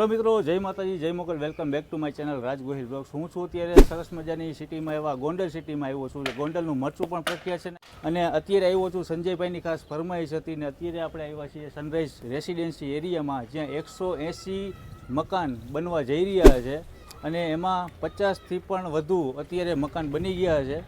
Hello મિત્રો, જય માતાજી, જય Mokal. Welcome back to my channel Raj Gohil હું છું અત્યારે સરસ મજાની સિટીમાં એવા, ગોંડલ સિટીમાં આવ્યો છું. ગોંડલનું મરચું પણ પ્રખ્યાત છે. અને અત્યારે આવ્યો છું સંજયભાઈની ખાસ ફરમાઈશ હતી ને અત્યારે આપણે આવ્યા છીએ સનરાઈઝ રેસિડેન્સી એરિયામાં જ્યાં એકસો એંસી મકાન બનવા જઈ રહ્યા છે. અને એમાં પચાસથી પણ વધુ અત્યારે મકાન બની ગયા છે.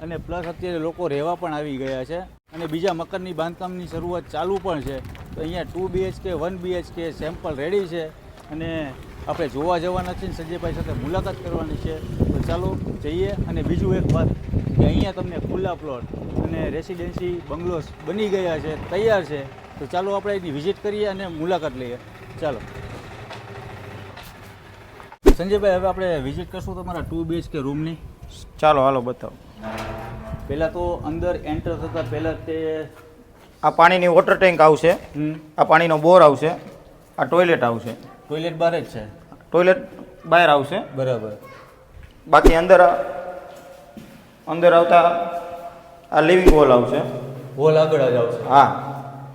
અને પ્લસ અત્યારે લોકો રહેવા પણ આવી ગયા છે. અને બીજા મકાનની બાંધકામની શરૂઆત ચાલુ પણ છે. તો અહીંયા two BHK one BHK sample ready છે. અને આપણે જોવા જવાના છીએ સંજયભાઈ સાથે મુલાકાત કરવાની છે. તો ચાલો જઈએ અને બીજું એક વાત કે અહીંયા તમને ખુલ્લા પ્લોટ અને રેસિડેન્સી બંગલોસ બની ગયા છે તૈયાર છે. તો ચાલો આપણે એની વિઝિટ કરીએ અને મુલાકાત લઈએ. ચાલો. સંજયભાઈ હવે આપણે વિઝિટ કરશું તમારા ટુ બીએચકે રૂમની ચાલો હાલો બતાવો. પહેલાં તો અંદર એન્ટર થતાં પહેલાં તે આ પાણીની વોટર ટેન્ક આવશે. આ પાણીનો બોર આવશે. આ ટોયલેટ આવશે. ટોયલેટ બહાર જ છે. ટોયલેટ બહાર આવશે? બરાબર. બાકી અંદર અંદર આવતા આ લિવિંગ હોલ આવશે. હોલ આગળ જ આવશે. હા.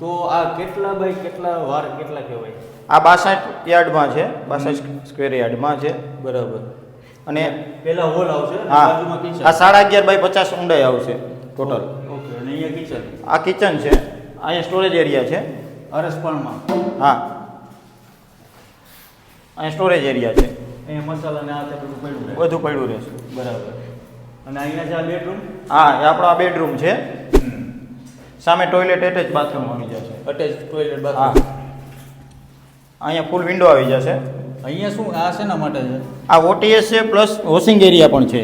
તો આ કેટલા બાય કેટલા વાર કેટલા કહેવાય? આ બાસઠ યાર્ડમાં છે. બાસઠ સ્ક્વેર યાર્ડમાં છે. બરાબર. અને પેલા હોલ આવશે હા. આ સાડા અગિયાર બાય પચાસ ઊંડાઈ આવશે ટોટલ ઓકે અને અહીંયા કિચન આ કિચન છે. અહીંયા સ્ટોરેજ એરિયા છે. અરસપણમાં. હા. અહીંયા સ્ટોરેજ એરિયા છે. અહીંયા મસાલા ને આ તે બધું પડ્યું રહે. બધું પડ્યું રહેશે. બરાબર. અને અહીંયા છે આ બેડરૂમ હા એ આપણો આ બેડરૂમ છે. સામે ટોયલેટ એટેચ બાથરૂમ આવી જશે. અટેચ ટોયલેટ હા. બાથરૂમ અહીંયા ફૂલ વિન્ડો આવી જશે. અહીંયા શું આ શેના માટે છે? આ ઓટીએસ છે પ્લસ વોશિંગ એરિયા પણ છે.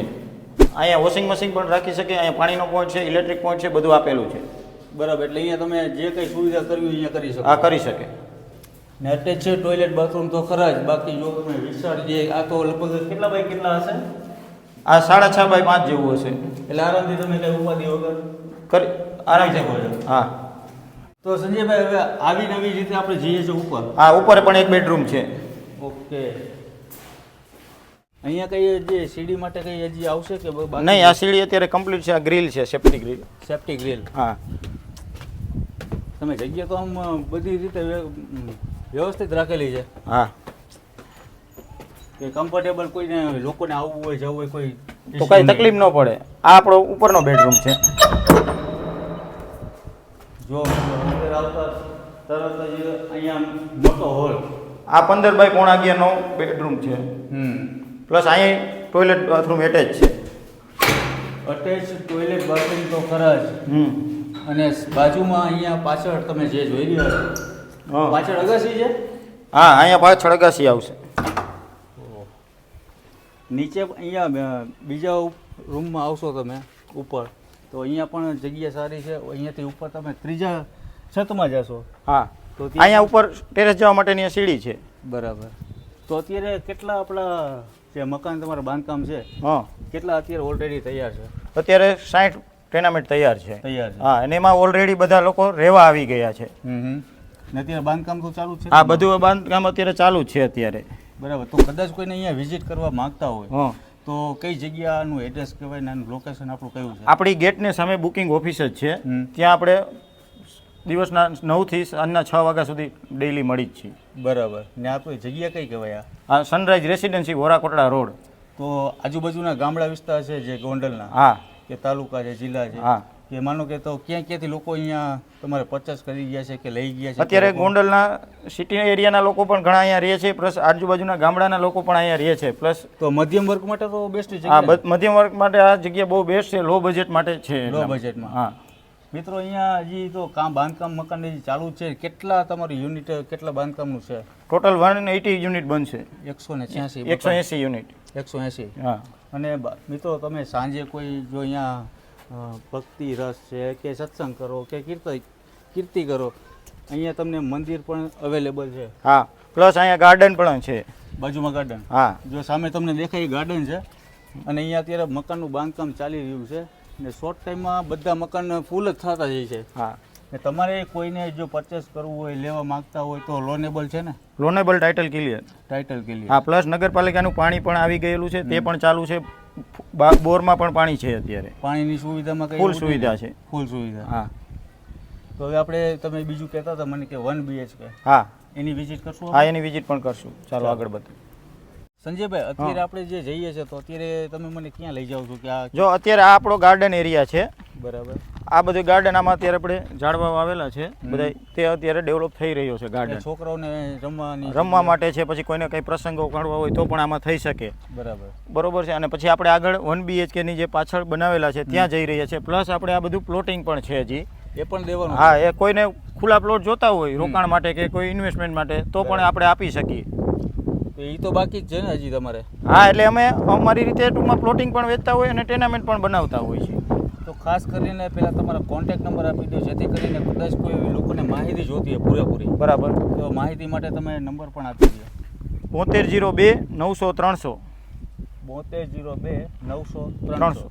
અહીંયા વોશિંગ મશીન પણ રાખી શકે અહીંયા પાણીનો પોઈન્ટ છે ઇલેક્ટ્રિક પોઈન્ટ છે બધું આપેલું છે. બરાબર એટલે અહીંયા તમે જે કંઈ સુવિધા કરવી હોય અહીંયા કરી શકો. આ કરી શકે. ને અટેચ છે ટોયલેટ બાથરૂમ તો ખરા જ. બાકી જો તમે વિશાળ જે આ તો લગભગ કેટલા બાય કેટલા હશે? આ સાડા છ બાય પાંચ જેવું હશે. એટલે આરામથી તમે કઈ ઉપાધિ વગર કરી આરામ શકો છો. હા. તો સંજયભાઈ હવે આવી નવી રીતે આપણે જઈએ છીએ ઉપર. હા ઉપર પણ એક બેડરૂમ છે. ઓકે. અહીંયા કઈ જે સીડી માટે કઈ હજી આવશે કે નહીં આ સીડી અત્યારે કમ્પ્લીટ છે. આ ગ્રીલ છે સેફ્ટી ગ્રીલ સેફ્ટી ગ્રીલ હા. તમે જગ્યા તો આમ બધી રીતે વ્યવસ્થિત રાખેલી છે. હા. કે કમ્ફર્ટેબલ કોઈને લોકોને આવવું હોય જવું હોય કોઈ તો કઈ તકલીફ ન પડે. આ આપણો ઉપરનો બેડરૂમ છે. જો અંદર આવતા તરત જ અહીંયા મોટો હોલ આ પંદર બાય પોણા અગિયારનો બેડરૂમ છે. હમ. પ્લસ અહીં ટોયલેટ બાથરૂમ એટેચ છે. અટેચ ટોયલેટ બાથરૂમ તો ખરા જ. હમ. અને બાજુમાં અહીંયા પાછળ તમે જે જોઈ રહ્યા છો પાછળ અગાસી છે? હા અહીંયા પાછળ અગાસી આવશે. નીચે અહીંયા બીજા રૂમમાં આવશો તમે ઉપર. તો અહીંયા પણ જગ્યા સારી છે. અહીંયાથી ઉપર તમે ત્રીજા છતમાં જશો. હા. તો અહીંયા ઉપર ટેરેસ જવા માટેની સીડી છે. બરાબર. તો અત્યારે કેટલા આપણા જે મકાન તમારા બાંધકામ છે હા. કેટલા અત્યારે ઓલરેડી તૈયાર છે? અત્યારે સાઠ ટેનામેન્ટ તૈયાર છે. તૈયાર હા અને એમાં ઓલરેડી બધા લોકો રહેવા આવી ગયા છે. હમ. ને અત્યારે બાંધકામ તો ચાલુ છે. આ બધું બાંધકામ અત્યારે ચાલુ છે અત્યારે. બરાબર તો કદાચ કોઈને અહીંયા વિઝિટ કરવા માંગતા હોય તો કઈ જગ્યાનું એડ્રેસ કહેવાય ને લોકેશન આપણું કયું છે? આપણી ગેટને સામે બુકિંગ ઓફિસ જ છે. ત્યાં આપણે દિવસના નવથી સાંજના છ વાગ્યા સુધી ડેઈલી મળી જ છે બરાબર ને આપણી જગ્યા કઈ કહેવાય આ? આ સનરાઈઝ રેસિડેન્સી વોરાકોટડા રોડ. તો આજુબાજુના ગામડા વિસ્તાર છે જે ગોંડલના? હા. કે તાલુકા છે જિલ્લા છે? હા. કે માનો કે તો ક્યાં ક્યાંથી લોકો અહીંયા તમારે પરચેસ કરી ગયા છે કે લઈ ગયા છે? અત્યારે ગોંડલના સિટી એરિયાના લોકો પણ ઘણા અહીંયા રહે છે પ્લસ આજુબાજુના ગામડાના લોકો પણ અહીંયા રહે છે પ્લસ તો મધ્યમ વર્ગ માટે તો બેસ્ટ છે. જગ્યા મધ્યમ વર્ગ માટે આ જગ્યા બહુ બેસ્ટ છે લો બજેટ માટે છે લો બજેટમાં હા. મિત્રો અહીંયા હજી તો કામ બાંધકામ મકાન હજી ચાલુ છે. કેટલા તમારું યુનિટ કેટલા બાંધકામનું છે? ટોટલ વન એટી યુનિટ બનશે. એકસો ને છ્યાસી એકસો એંસી યુનિટ એકસો એંસી. હા. અને મિત્રો તમે સાંજે કોઈ જો અહીંયા ભક્તિ રસ છે કે સત્સંગ કરો કે કીર્તિ કીર્તિ કરો. અહીંયા તમને મંદિર પણ અવેલેબલ છે. હા પ્લસ અહીંયા ગાર્ડન પણ છે. બાજુમાં ગાર્ડન હા. જો સામે તમને દેખાય ગાર્ડન છે. અને અહીંયા અત્યારે મકાનનું બાંધકામ ચાલી રહ્યું છે. ને શોર્ટ ટાઈમમાં બધા મકાન ફૂલ જ થતા જાય છે. હા. ને તમારે કોઈને જો પરચેસ કરવું હોય લેવા માંગતા હોય તો લોનેબલ છે ને? લોનેબલ ટાઇટલ ક્લિયર ટાઇટલ કે હા પ્લસ નગરપાલિકાનું પાણી પણ આવી ગયેલું છે તે પણ ચાલુ છે. બોરમાં પણ પાણી છે અત્યારે. પાણીની સુવિધામાં કઈ ફૂલ સુવિધા છે. ફૂલ સુવિધા. હા. તો હવે આપણે તમે બીજું કહેતા હતા મને કે વન બીએચકે હા. એની વિઝિટ કરશું હા એની વિઝિટ પણ કરશું. ચાલો આગળ બતાવો સંજયભાઈ અત્યારે આપણે જે જઈએ છીએ તો અત્યારે તમે મને ક્યાં લઈ જાઓ છો કે આ જો અત્યારે આ આપણો ગાર્ડન એરિયા છે. બરાબર. આ બધું ગાર્ડન આમાં અત્યારે આપણે ઝાડવા વાવેલા છે. બધા તે અત્યારે ડેવલપ થઈ રહ્યો છે ગાર્ડન છોકરાઓને રમવાની રમવા માટે છે પછી કોઈને કંઈ પ્રસંગો કાઢવા હોય તો પણ આમાં થઈ શકે. બરાબર. બરોબર છે અને પછી આપણે આગળ વન બીએચકેની જે પાછળ બનાવેલા છે ત્યાં જઈ રહ્યા છે. પ્લસ આપણે આ બધું પ્લોટિંગ પણ છે હજી. એ પણ દેવાનું હા એ કોઈને ખુલ્લા પ્લોટ જોતા હોય રોકાણ માટે કે કોઈ ઇન્વેસ્ટમેન્ટ માટે તો પણ આપણે આપી શકીએ. તો એ તો બાકી જ છે ને હજી તમારે? હા એટલે અમે અમારી રીતે ટૂંકમાં પ્લોટિંગ પણ વેચતા હોય અને ટેનામેન્ટ પણ બનાવતા હોય છે. તો ખાસ કરીને પહેલાં તમારા કોન્ટેક્ટ નંબર આપી દો જેથી કરીને કદાચ કોઈ એવી લોકોને માહિતી જોતી હોય પૂરેપૂરી. બરાબર. તો માહિતી માટે તમે નંબર પણ આપી દો. બોતેર જીરો બે નવસો ત્રણસો. બોતેર જીરો બે નવસો ત્રણસો. ત્રણસો.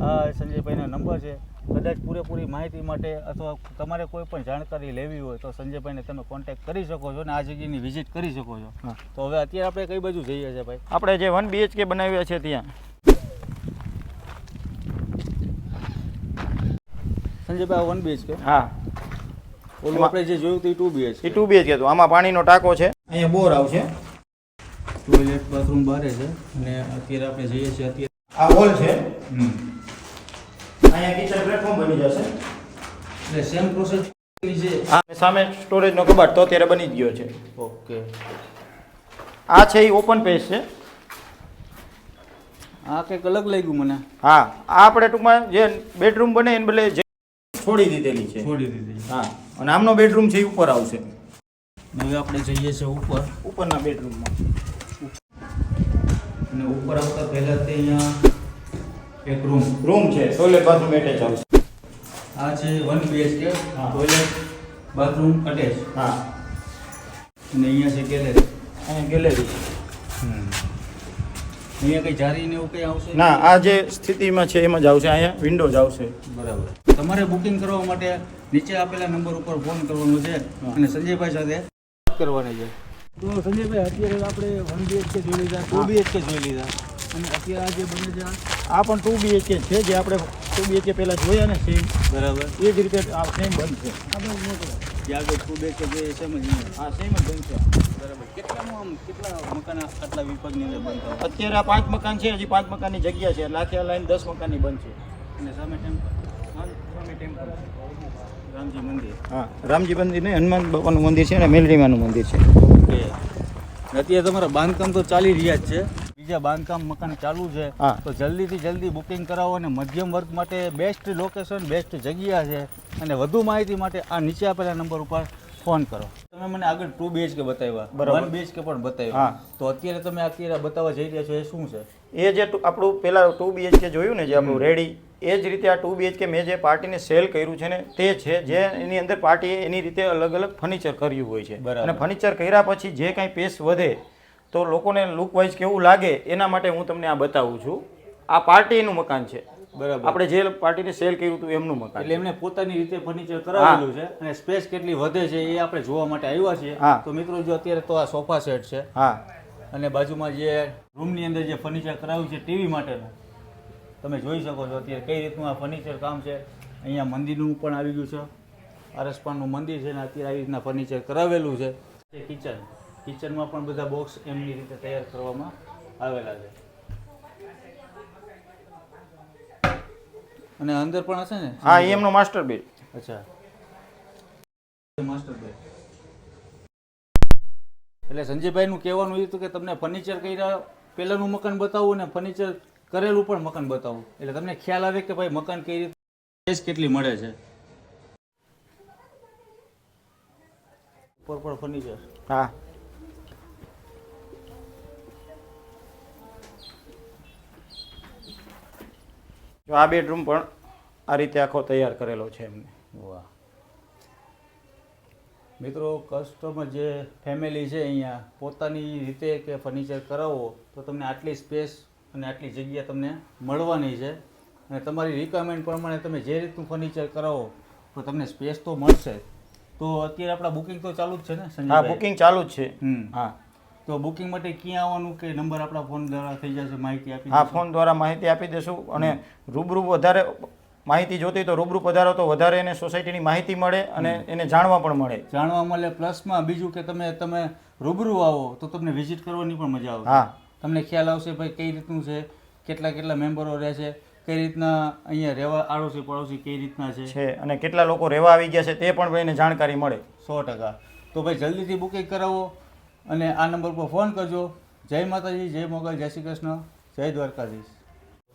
આ સંજયભાઈનો નંબર છે. કદાચ પૂરેપૂરી માહિતી માટે અથવા તમારે કોઈ પણ જાણકારી લેવી હોય તો સંજયભાઈને તમે કોન્ટેક્ટ કરી શકો છો અને આ જગ્યાની વિઝિટ કરી શકો છો. તો હવે અત્યારે આપણે કઈ બાજુ જઈએ છીએ ભાઈ? આપણે જે વન બીએચકે બનાવ્યા છે ત્યાં. સંજયભાઈ વન બીએચ કે હા. ઓલું આપણે જે જોયું હતું એ ટુ એ ટુ બીએચકે હતું. આમાં પાણીનો ટાંકો છે. અહીંયા બોર આવશે. ટોયલેટ બાથરૂમ બારે છે. અને અત્યારે આપણે જઈએ છીએ અત્યારે. આ હોલ છે. હમ. અહીંયા કિચન પ્લેટફોર્મ બની જશે. એટલે સેમ પ્રોસેસ આ સામે સ્ટોરેજનો કબાટ તો અત્યારે બની ગયો છે. ઓકે આ છે એ ઓપન પેજ છે. આ કંઈક અલગ લાગ્યું મને. હા આ આપણે ટૂંકમાં જે બેડરૂમ બને એને બદલે જે છોડી દીધેલી છે. છોડી દીધી હા અને આમનો બેડરૂમ છે એ ઉપર આવશે. હવે આપણે જઈએ છીએ ઉપર. ઉપરના બેડરૂમમાં અને ઉપર આવતા પહેલા તે અહીંયા એક રૂમ રૂમ છે ટોયલેટ બાથરૂમ એટેચ આવશે. આ છે વન બીએચકે હા. ટોયલેટ બાથરૂમ અટેચ હા. અને અહીંયા છે ગેલેરી અહીંયા ગેલેરી છે અહીંયા કઈ જારી ને એવું કઈ આવશે? ના આ જે સ્થિતિમાં છે એમાં જ આવશે. અહીંયા વિન્ડો જ આવશે. બરાબર. તમારે બુકિંગ કરવા માટે નીચે આપેલા નંબર ઉપર ફોન કરવાનો છે અને સંજયભાઈ સાથે વાત કરવાની છે. તો સંજયભાઈ અત્યારે આપણે વન બીએચકે જોઈ લીધા ટુ બીએચકે જોઈ લીધા. અને અત્યારે આ જે બને છે આ પણ ટુ બીએચકે છે જે આપણે ટુ બીએચકે પહેલાં જોયા ને સેમ બરાબર. એ જ રીતે આ સેમ બનશે. છે આગળ ટુ બીએચકે કે જે સેમ જ હા આ સેમ જ બનશે બરાબર. કેટલાનું આમ કેટલા મકાન આટલા વિભાગની અંદર બનતા? અત્યારે આ પાંચ મકાન છે હજી પાંચ મકાનની જગ્યા છે. એટલે આખી લાઈન દસ મકાનની બનશે અને સામે ટેમ્પલ? સામે ટેમ્પલ રામજી મંદિર. હા રામજી મંદિર નહીં હનુમાન બાપાનું મંદિર છે અને મેલરીમાનું મંદિર છે. ઓકે. અત્યારે તમારા બાંધકામ તો ચાલી રહ્યા જ છે. બીજા બાંધકામ મકાન ચાલુ છે તો જલ્દીથી જલ્દી બુકિંગ કરાવો અને મધ્યમ વર્ગ માટે બેસ્ટ લોકેશન બેસ્ટ જગ્યા છે. અને વધુ માહિતી માટે આ નીચે આપેલા નંબર ઉપર ફોન કરો. તમે મને આગળ ટુ બીએચકે બતાવ્યા. વન બીએચકે પણ. બતાવ્યા. તો અત્યારે તમે અત્યારે બતાવવા જઈ રહ્યા છો એ શું છે? એ જે આપણું પેલા ટુ બીએચકે જોયું ને જે આપણું રેડી એ જ રીતે આ ટુ બીએચકે મેં જે પાર્ટીને સેલ કર્યું છે ને તે છે જે એની અંદર પાર્ટીએ એની રીતે અલગ અલગ ફર્નિચર કર્યું હોય છે. બરાબર. અને ફર્નિચર કર્યા પછી જે કાંઈ પેસ વધે તો લોકોને લુક વાઇઝ કેવું લાગે એના માટે હું તમને આ બતાવું છું. આ પાર્ટીનું મકાન છે. બરાબર. આપણે જે પાર્ટીને સેલ કર્યું હતું એમનું મકાન એટલે એમને પોતાની રીતે ફર્નિચર કરાવેલું છે અને સ્પેસ કેટલી વધે છે એ આપણે જોવા માટે આવ્યા છીએ. તો મિત્રો જો અત્યારે તો આ સોફા સેટ છે હા. અને બાજુમાં જે રૂમની અંદર જે ફર્નિચર કરાવ્યું છે ટીવી માટેનું તમે જોઈ શકો છો અત્યારે કઈ રીતનું આ ફર્નિચર કામ છે. અહીંયા મંદિરનું પણ આવી ગયું છે. આરસપાનનું મંદિર છે ને અત્યારે આવી રીતના ફર્નિચર કરાવેલું છે. કિચન કિચનમાં પણ બધા બોક્સ એમની રીતે તૈયાર કરવામાં આવેલા છે. અને અંદર પણ હશે ને? હા એમનો માસ્ટર બેડ. અચ્છા. Master bed. એટલે સંજયભાઈનું કહેવાનું એ હતું કે તમને ફર્નિચર કર્યા પહેલાંનું મકાન બતાવું અને ફર્નિચર કરેલું પણ મકાન બતાવું. એટલે તમને ખ્યાલ આવે કે ભાઈ મકાન કઈ રીતે સ્પેસ કેટલી મળે છે? ઉપર પણ ફર્નિચર હા. જો આ બેડરૂમ પણ આ રીતે આખો તૈયાર કરેલો છે એમને. વાહ. મિત્રો કસ્ટમર જે ફેમિલી છે અહીંયા પોતાની રીતે કે ફર્નિચર કરાવો તો તમને આટલી સ્પેસ અને આટલી જગ્યા તમને મળવાની છે. અને તમારી રિક્વાયરમેન્ટ પ્રમાણે તમે જે રીતનું ફર્નિચર કરાવો તો તમને સ્પેસ તો મળશે. તો અત્યારે આપણા બુકિંગ તો ચાલુ જ છે ને હા બુકિંગ ચાલુ જ છે. હમ. હા. તો બુકિંગ માટે ક્યાં આવવાનું કે નંબર આપણા ફોન દ્વારા થઈ જશે માહિતી આપી હા ફોન દ્વારા માહિતી આપી દેશું અને રૂબરૂ વધારે માહિતી જોતી તો રૂબરૂ પધારો તો વધારે એને સોસાયટીની માહિતી મળે અને એને જાણવા પણ મળે. જાણવા મળે પ્લસમાં બીજું કે તમે તમે રૂબરૂ આવો તો તમને વિઝિટ કરવાની પણ મજા આવશે. હા. તમને ખ્યાલ આવશે ભાઈ કઈ રીતનું છે કેટલા કેટલા મેમ્બરો રહે છે કઈ રીતના અહીંયા રહેવા આડોશી પડોશી કઈ રીતના છે? છે અને કેટલા લોકો રહેવા આવી ગયા છે તે પણ એને જાણકારી મળે. સો ટકા. તો ભાઈ જલ્દીથી બુકિંગ કરાવો અને આ નંબર પર ફોન કરજો. જય માતાજી, જય મોગલ, જય શ્રી કૃષ્ણ, જય દ્વારકાધીશ.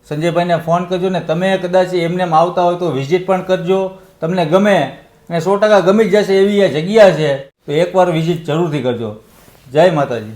સંજયભાઈને ફોન કરજો ને તમે કદાચ એમને આવતા હોય તો વિઝિટ પણ કરજો. તમને ગમે અને સો ટકા ગમી જ જશે એવી આ જગ્યા છે. તો એકવાર વિઝિટ જરૂરથી કરજો. જય માતાજી.